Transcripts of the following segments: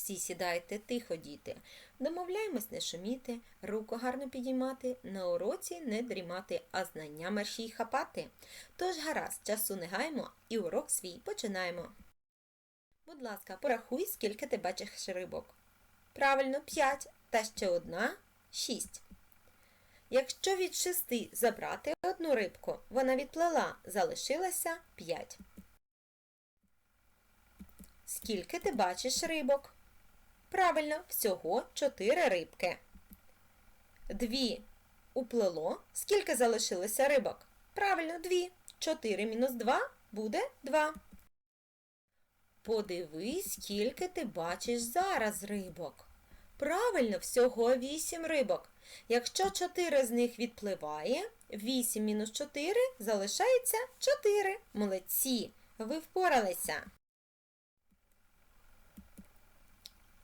Всі сідайте тихо, діти. Домовляємось не шуміти, руку гарно підіймати, на уроці не дрімати, а знання мерщій хапати. Тож гаразд, часу не гаймо і урок свій починаємо. Будь ласка, порахуй, скільки ти бачиш рибок. Правильно, 5, та ще одна 6. Якщо від шести забрати одну рибку, вона відплила, залишилося 5. Скільки ти бачиш рибок? Правильно, всього 4 рибки. Дві уплило. Скільки залишилося рибок? Правильно, 2. 4 мінус 2 буде 2. Подивись, скільки ти бачиш зараз рибок. Правильно, всього 8 рибок. Якщо 4 з них відпливає, 8 мінус 4 залишається 4. Молодці! Ви впоралися.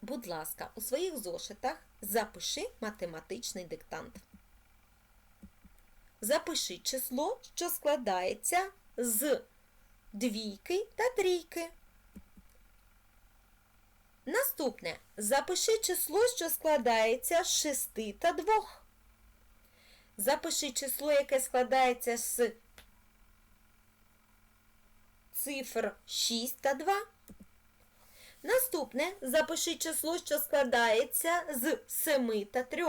Будь ласка, у своїх зошитах запиши математичний диктант. Запиши число, що складається з двійки та трійки. Наступне. Запиши число, що складається з 6 та 2. Запиши число, яке складається з цифр 6 та 2. Наступне запиши число, що складається з 7 та 3.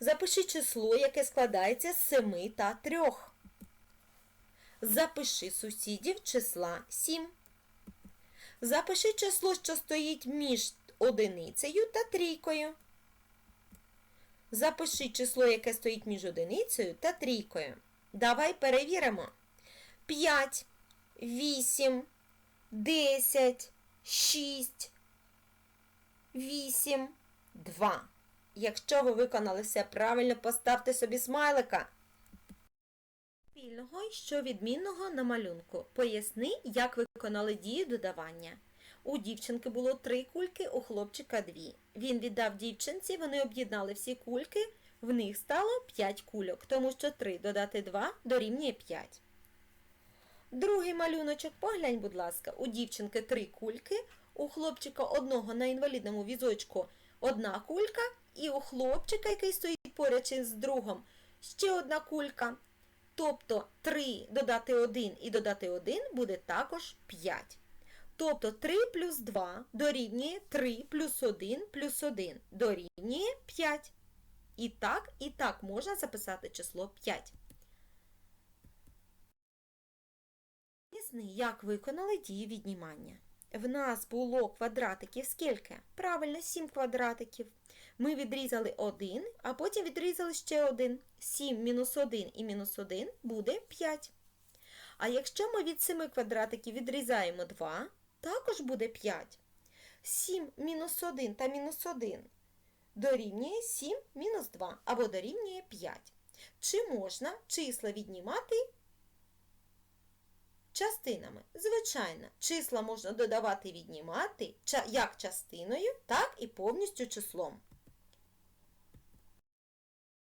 Запиши число, яке складається з 7 та 3. Запиши сусідів числа 7. Запиши число, що стоїть між одиницею та трійкою. Запиши число, яке стоїть між одиницею та трійкою. Давай перевіримо. 5, 8, 10, 6, 8, 2. Якщо ви виконали все правильно, поставте собі смайлика. Спільного що відмінного на малюнку. Поясни, як виконали дію додавання. У дівчинки було три кульки, у хлопчика дві. Він віддав дівчинці, вони об'єднали всі кульки, в них стало 5 кульок, тому що 3 додати 2 дорівнює 5. Другий малюночок, поглянь, будь ласка, у дівчинки три кульки, у хлопчика одного на інвалідному візочку одна кулька, і у хлопчика, який стоїть поряд з другом, ще одна кулька. Тобто 3 додати 1 і додати 1 буде також 5. Тобто 3 плюс 2 дорівнює 3 плюс 1 плюс 1 дорівнює 5. І так, і так можна записати число 5. Поясни, як виконали дію віднімання. В нас було квадратиків скільки? Правильно, 7 квадратиків. Ми відрізали 1, а потім відрізали ще один. 7 мінус 1 і мінус 1 буде 5. А якщо ми від 7 квадратиків відрізаємо 2, також буде 5. 7 мінус 1 та мінус 1 дорівнює 7 мінус 2 або дорівнює 5. Чи можна числа віднімати частинами? Звичайно, числа можна додавати і віднімати як частиною, так і повністю числом.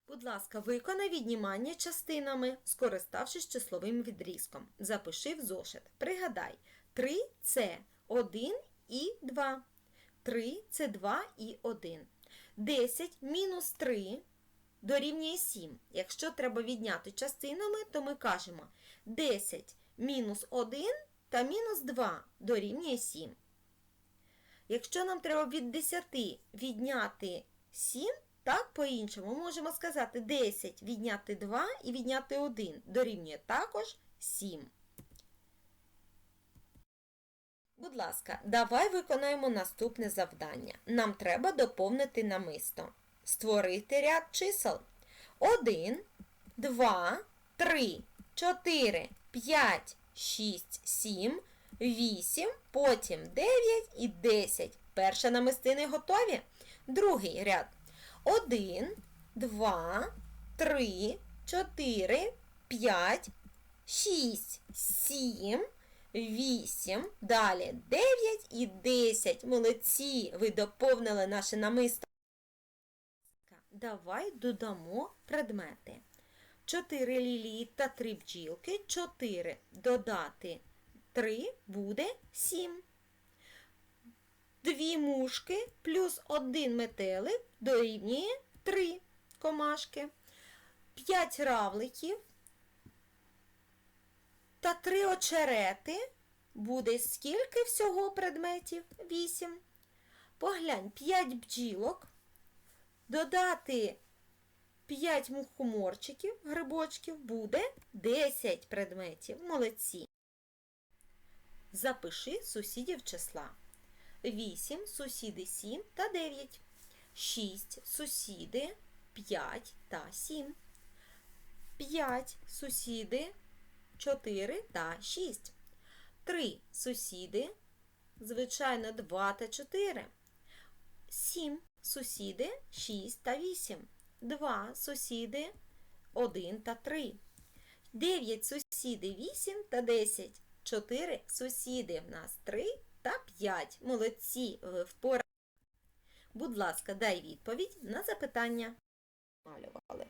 Будь ласка, виконай віднімання частинами, скориставшись числовим відрізком. Запиши в зошит. Пригадай, 3 це 1 і 2. 3 це 2 і 1. 10 мінус 3 дорівнює 7. Якщо треба відняти частинами, то ми кажемо 10 мінус 1 та мінус 2 дорівнює 7. Якщо нам треба від 10 відняти 7, так, по-іншому можемо сказати 10 відняти 2 і відняти 1 дорівнює також 7. Будь ласка, давай виконаємо наступне завдання. Нам треба доповнити намисто. Створити ряд чисел. 1, 2, 3, 4, 5, 6, 7, 8, потім 9 і 10. Перші намистини готові. Другий ряд. 1, 2, 3, 4, 5, 6, 7, 8, далі 9 і 10. Молодці! Ви доповнили наше намисто. Давай додамо предмети. 4 лілії та 3 бджілки. 4 додати 3 буде 7. Дві мушки плюс один метелик дорівнює три комашки. П'ять равликів та три очерети. Буде скільки всього предметів? Вісім. Поглянь, 5 бджілок. Додати 5 мухоморчиків, грибочків буде 10 предметів. Молодці. Запиши сусідів числа. 8, сусіди 7 та 9. 6 сусіди 5 та 7. 5 сусіди 4 та 6. 3 сусіди, звичайно, 2 та 4. 7 сусіди 6 та 8. 2 сусіди 1 та 3. 9 сусіди 8 та 10. 4 сусіди в нас 3 та 5. Молодці, ви впорали. Будь ласка, дай відповідь на запитання. Малювали.